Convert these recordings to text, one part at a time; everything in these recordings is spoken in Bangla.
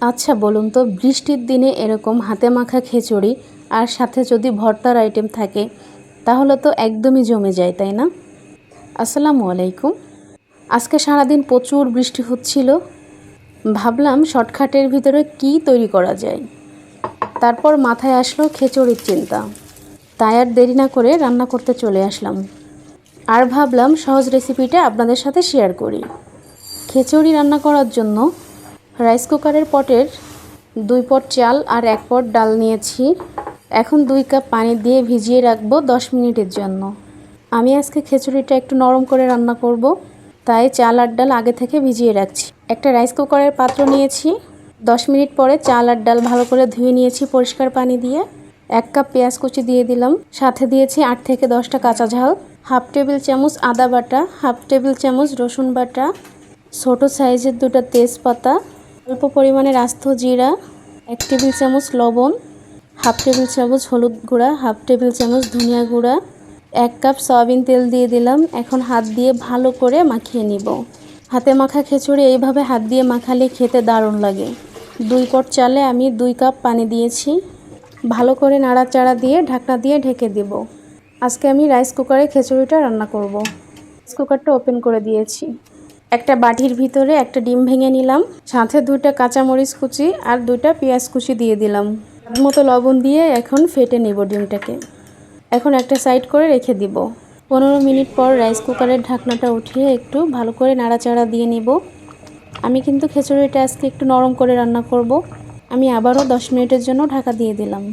আচ্ছা বলুন তো, বৃষ্টির দিনে এরকম হাতে মাখা খিচুড়ি আর সাথে যদি ভর্তার আইটেম থাকে, তাহলে তো একদমই জমে যায়, তাই না? আসসালামু আলাইকুম। আজকে সারাদিন প্রচুর বৃষ্টি হচ্ছিল। ভাবলাম শর্টকাটের ভিতরে কি তৈরি করা যায়। তারপর মাথায় আসলো খিচুড়ির চিন্তা। তাই আর দেরি না করে রান্না করতে চলে আসলাম। আর ভাবলাম সহজ রেসিপিটা আপনাদের সাথে শেয়ার করি। খিচুড়ি রান্না করার জন্য রাইস কুকারের পটের দুই পট চাল আর এক পট ডাল নিয়েছি। এখন দুই কাপ পানি দিয়ে ভিজিয়ে রাখব দশ মিনিটের জন্য। আমি আজকে খিচুড়িটা একটু নরম করে রান্না করব। তাই চাল আর ডাল আগে থেকে ভিজিয়ে রাখছি। একটা রাইস কুকারের পাত্র নিয়েছি। দশ মিনিট পরে চাল আর ডাল ভালো করে ধুয়ে নিয়েছি পরিষ্কার পানি দিয়ে। এক কাপ পেঁয়াজ কুচি দিয়ে দিলাম। সাথে দিয়েছি আট থেকে দশটা কাঁচা ঝাল। হাফ টেবিল চামচ আদা বাটা, হাফ টেবিল চামচ রসুন বাটা, ছোট সাইজের দুটো তেজপাতা অল্প পরিমাণে আস্ত জিরা, এক টেবিল চামচ লবণ, হাফ টেবিল চামচ হলুদ গুঁড়া, হাফ টেবিল চামচ ধনিয়া গুঁড়া, এক কাপ সয়াবিন তেল দিয়ে দিলাম। এখন হাত দিয়ে ভালো করে মাখিয়ে নিব। হাতে মাখা খিচুড়ি এইভাবে হাত দিয়ে মাখালে খেতে দারুণ লাগে। দুই পট চালে আমি দুই কাপ পানি দিয়েছি। ভালো করে নাড়াচাড়া দিয়ে ঢাকনা দিয়ে ঢেকে দেব। আজকে আমি রাইস কুকারে খিচুড়িটা রান্না করব। রাইস কুকারটা ওপেন করে দিয়েছি। একটা বাটির ভিতরে একটা ডিম ভেঙে নিলাম, সাথে দুইটা কাঁচামরিচ কুচি আর দুইটা পেঁয়াজ কুচি দিয়ে দিলাম। মতো লবণ দিয়ে এখন ফেটে নেব ডিমটাকে। এখন একটা সাইড করে রেখে দিব। পনেরো মিনিট পর রাইস কুকারের ঢাকনাটা উঠিয়ে একটু ভালো করে নাড়াচাড়া দিয়ে নিব। আমি কিন্তু খিচুড়িটা আজকে একটু নরম করে রান্না করব। আমি আবারও দশ মিনিটের জন্য ঢাকা দিয়ে দিলাম।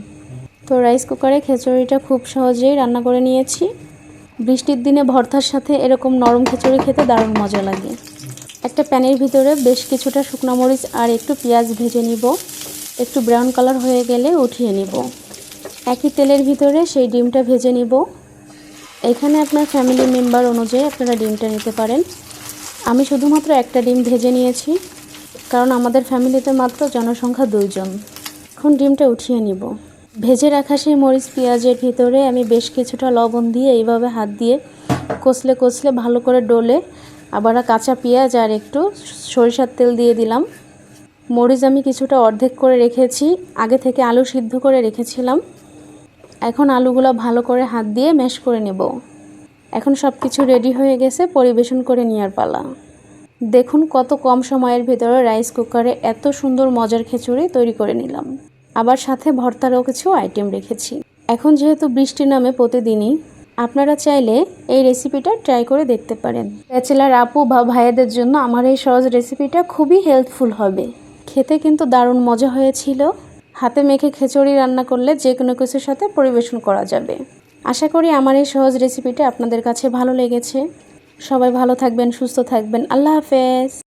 তো রাইস কুকারে খিচুড়িটা খুব সহজেই রান্না করে নিয়েছি। বৃষ্টির দিনে ভর্তার সাথে এরকম নরম খিচুড়ি খেতে দারুণ মজা লাগে। একটা প্যানের ভিতরে বেশ কিছুটা শুকনো মরিচ আর একটু পেঁয়াজ ভেজে নিব। একটু ব্রাউন কালার হয়ে গেলে উঠিয়ে নিব। একই তেলের ভিতরে সেই ডিমটা ভেজে নিব। এখানে আপনার ফ্যামিলি মেম্বার অনুযায়ী আপনারা ডিমটা নিতে পারেন। আমি শুধুমাত্র একটা ডিম ভেজে নিয়েছি, কারণ আমাদের ফ্যামিলিতে মাত্র জনসংখ্যা দুইজন। এখন ডিমটা উঠিয়ে নিব। ভেজে রাখা সেই মরিচ পেঁয়াজের ভিতরে আমি বেশ কিছুটা লবণ দিয়ে এইভাবে হাত দিয়ে কষলে কষলে ভালো করে ডলে আবার কাঁচা পেঁয়াজ আর একটু সরিষার তেল দিয়ে দিলাম। মরিচ আমি কিছুটা অর্ধেক করে রেখেছি, আগে থেকে আলু সিদ্ধ করে রেখেছিলাম। এখন আলুগুলো ভালো করে হাত দিয়ে ম্যাশ করে নেব। এখন সব কিছু রেডি হয়ে গেছে, পরিবেশন করে নেওয়ার পালা। দেখুন কত কম সময়ের ভেতরে রাইস কুকারে এত সুন্দর মজার খিচুড়ি তৈরি করে নিলাম। আবার সাথে ভর্তারও কিছু আইটেম রেখেছি। এখন যেহেতু বৃষ্টি নামে প্রতিদিনই, আপনারা চাইলে এই রেসিপিটা ট্রাই করে দেখতে পারেন। ব্যাচেলার আপু বা ভাইয়াদের জন্য আমার এই সহজ রেসিপিটা খুবই হেল্পফুল হবে। খেতে কিন্তু দারুণ মজা হয়েছিল। হাতে মেখে খিচুড়ি রান্না করলে যে কোনো কিছুর সাথে পরিবেশন করা যাবে। আশা করি আমার এই সহজ রেসিপিটা আপনাদের কাছে ভালো লেগেছে। সবাই ভালো থাকবেন, সুস্থ থাকবেন। আল্লাহ হাফেজ।